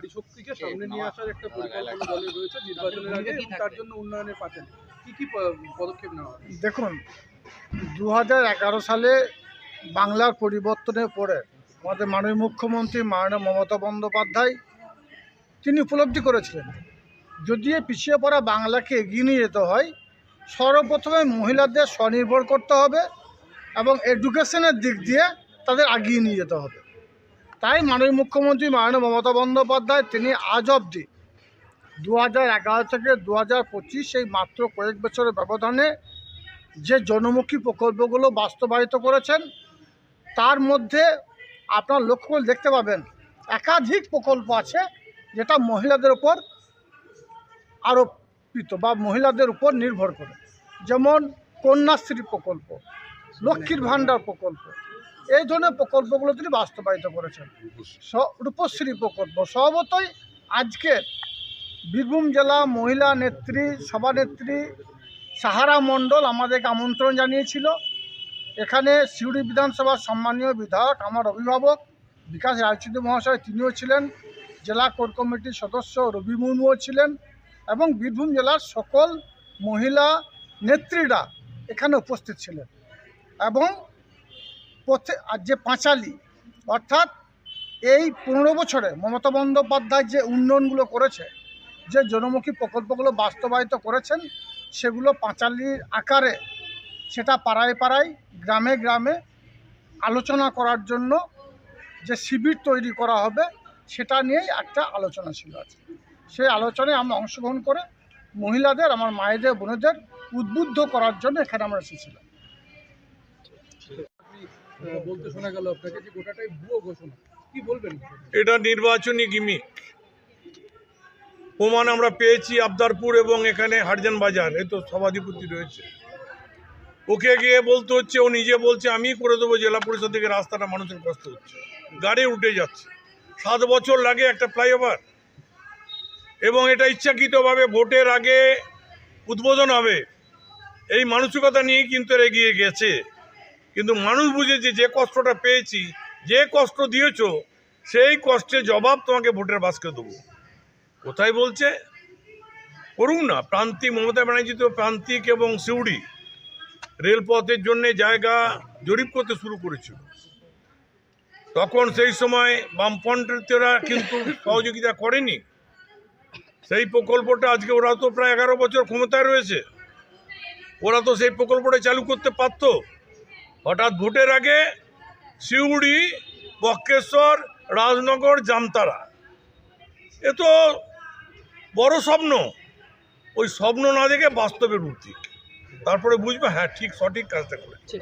নারী শক্তিকে সামনে নিয়ে আসার একটা পরিকল্পনা দলের রয়েছে নির্বাচনের আগে এবং তার জন্য উন্নয়নের পাচ্ছেন। কি কি পদক্ষেপ নেওয়া দেখুন দু এগারো সালে বাংলার পরিবর্তনের পরে আমাদের মাননীয় মুখ্যমন্ত্রী মাননীয় মমতা বন্দ্যোপাধ্যায় তিনি উপলব্ধি করেছিলেন যদি এই পিছিয়ে পড়া বাংলাকে এগিয়ে নিয়ে যেতে হয় সর্বপ্রথমে মহিলাদের স্বনির্ভর করতে হবে এবং এডুকেশনের দিক দিয়ে তাদের আগিয়ে নিয়ে যেতে হবে। তাই মাননীয় মুখ্যমন্ত্রী মাননীয় মমতা বন্দ্যোপাধ্যায় তিনি আজ অবধি দু হাজার এগারো থেকে দু হাজার পঁচিশ এই মাত্র কয়েক বছরের ব্যবধানে যে জনমুখী প্রকল্পগুলো বাস্তবায়িত করেছেন, তার মধ্যে আপনার লক্ষ্য করে দেখতে পাবেন একাধিক প্রকল্প আছে যেটা মহিলাদের উপর আরোপিত বা মহিলাদের উপর নির্ভর করে। যেমন কন্যাশ্রী প্রকল্প, লক্ষ্মীর ভাণ্ডার প্রকল্প। এই ধরনের প্রকল্পগুলো তিনি বাস্তবায়িত করেছেন। রূপশ্রী প্রকল্প। স্বভাবতই আজকে বীরভূম জেলা মহিলা নেত্রী, সভানেত্রী সাহারা মণ্ডল আমাদেরকে আমন্ত্রণ জানিয়েছিল। এখানে সিউড়ি বিধানসভার সম্মানীয় বিধায়ক, আমার অভিভাবক বিকাশ রায়চৌধুরী মহাশয়, তিনিও ছিলেন। জেলা কোর কমিটির সদস্য রবি মুর্মুও ছিলেন এবং বীরভূম জেলার সকল মহিলা নেত্রীরা এখানে উপস্থিত ছিলেন। এবং যে পাঁচালি, অর্থাৎ এই পনেরো বছরে মমতা বন্দ্যোপাধ্যায় যে উন্নয়নগুলো করেছে, যে জনমুখী প্রকল্পগুলো বাস্তবায়িত করেছেন, সেগুলো পাঁচালির আকারে সেটা পাড়ায় পাড়ায়, গ্রামে গ্রামে আলোচনা করার জন্য যে শিবির তৈরি করা হবে, সেটা নিয়েই একটা আলোচনা ছিল আজকে। সেই আলোচনায় আমরা অংশগ্রহণ করে মহিলাদের, আমার মায়েদের, বোনেদের উদ্বুদ্ধ করার জন্য এখানে আমরা এসেছিলাম। বলতে শোনা গেল আপনাকে যে গোটাটাই ভুয়ো ঘোষণা কি বলবেন? এটা নির্বাচনী গিমিক। প্রমাণ আমরা পেয়েছি আবদারপুর এবং এখানে হারজান বাজার এই তো সভাধিপতি রয়েছে। ওকে গিয়ে বলতে হচ্ছে ও নিজে বলছে আমি করে দেবো জেলা পরিষদ থেকে রাস্তাটা মানুষের কষ্ট হচ্ছে। গাড়ি উঠে যাচ্ছে। সাত বছর লাগে একটা ফ্লাইওভার। এবং এটা ইচ্ছাকৃতভাবে ভোটের আগে উদ্বোধন হবে। এই মানসিকতা নিয়েই কিন্তু এগিয়ে গেছে। কিন্তু মানুষ বুঝেছে, যে কষ্টটা পেয়েছি, যে কষ্ট দিয়েছ, সেই কষ্টের জবাব তোমাকে ভোটের বাসকে দেবো। কোথায় বলছে? করুন না প্রান্তিক মমতা ব্যানার্জি তো প্রান্তিক এবং সিউড়ি। রেলপথের জন্য জায়গা জরিপ করতে শুরু করেছিল। তখন সেই সময় বামপন্থীরা কিন্তু সহযোগিতা করেনি। সেই প্রকল্পটা আজকে ওরা তো প্রায় এগারো বছর ক্ষমতায় রয়েছে। ওরা তো সেই প্রকল্পটা চালু করতে পারত। হঠাৎ ভোটের আগে শিউড়ি বক্রেশ্বর, রাজনগর জামতারা এ তো বড় স্বপ্ন। ওই স্বপ্ন না দেখে বাস্তবের উদ্দিক তারপরে বুঝবে হ্যাঁ ঠিক সঠিক কাজটা করেছে।